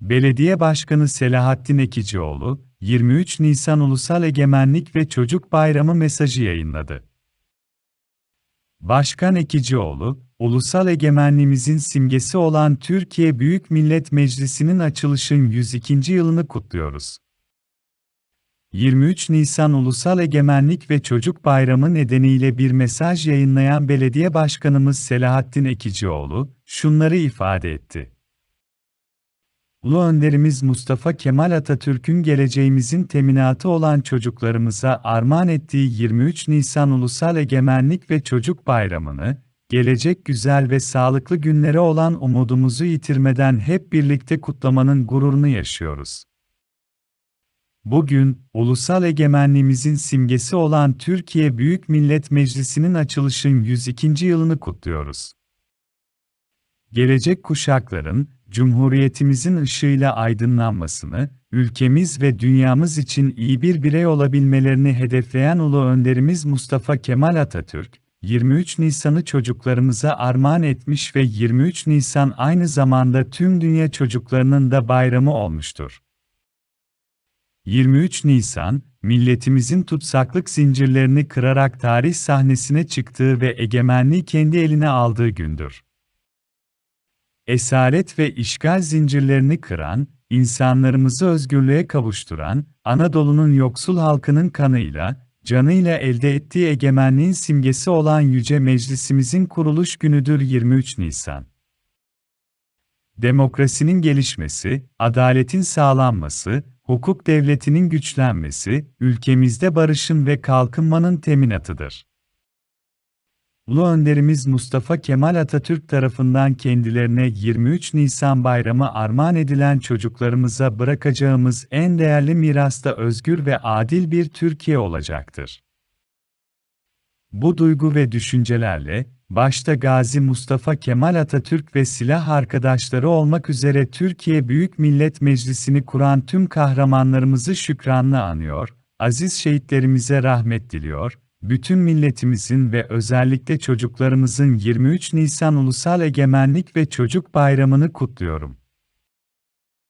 Belediye Başkanı Selahattin Ekicioğlu, 23 Nisan Ulusal Egemenlik ve Çocuk Bayramı mesajı yayınladı. Başkan Ekicioğlu, ulusal egemenliğimizin simgesi olan Türkiye Büyük Millet Meclisi'nin açılışın 102. yılını kutluyoruz. 23 Nisan Ulusal Egemenlik ve Çocuk Bayramı nedeniyle bir mesaj yayınlayan Belediye Başkanımız Selahattin Ekicioğlu, şunları ifade etti. Ulu önderimiz Mustafa Kemal Atatürk'ün geleceğimizin teminatı olan çocuklarımıza armağan ettiği 23 Nisan Ulusal Egemenlik ve Çocuk Bayramı'nı, gelecek güzel ve sağlıklı günlere olan umudumuzu yitirmeden hep birlikte kutlamanın gururunu yaşıyoruz. Bugün, ulusal egemenliğimizin simgesi olan Türkiye Büyük Millet Meclisi'nin açılışın 102. yılını kutluyoruz. Gelecek kuşakların, Cumhuriyetimizin ışığıyla aydınlanmasını, ülkemiz ve dünyamız için iyi bir birey olabilmelerini hedefleyen Ulu Önderimiz Mustafa Kemal Atatürk, 23 Nisan'ı çocuklarımıza armağan etmiş ve 23 Nisan aynı zamanda tüm dünya çocuklarının da bayramı olmuştur. 23 Nisan, milletimizin tutsaklık zincirlerini kırarak tarih sahnesine çıktığı ve egemenliği kendi eline aldığı gündür. Esaret ve işgal zincirlerini kıran, insanlarımızı özgürlüğe kavuşturan, Anadolu'nun yoksul halkının kanıyla, canıyla elde ettiği egemenliğin simgesi olan Yüce Meclisimizin kuruluş günüdür 23 Nisan. Demokrasinin gelişmesi, adaletin sağlanması, hukuk devletinin güçlenmesi, ülkemizde barışın ve kalkınmanın teminatıdır. Ulu önderimiz Mustafa Kemal Atatürk tarafından kendilerine 23 Nisan bayramı armağan edilen çocuklarımıza bırakacağımız en değerli miras da özgür ve adil bir Türkiye olacaktır. Bu duygu ve düşüncelerle, başta Gazi Mustafa Kemal Atatürk ve silah arkadaşları olmak üzere Türkiye Büyük Millet Meclisi'ni kuran tüm kahramanlarımızı şükranla anıyor, aziz şehitlerimize rahmet diliyor, bütün milletimizin ve özellikle çocuklarımızın 23 Nisan Ulusal Egemenlik ve Çocuk Bayramını kutluyorum.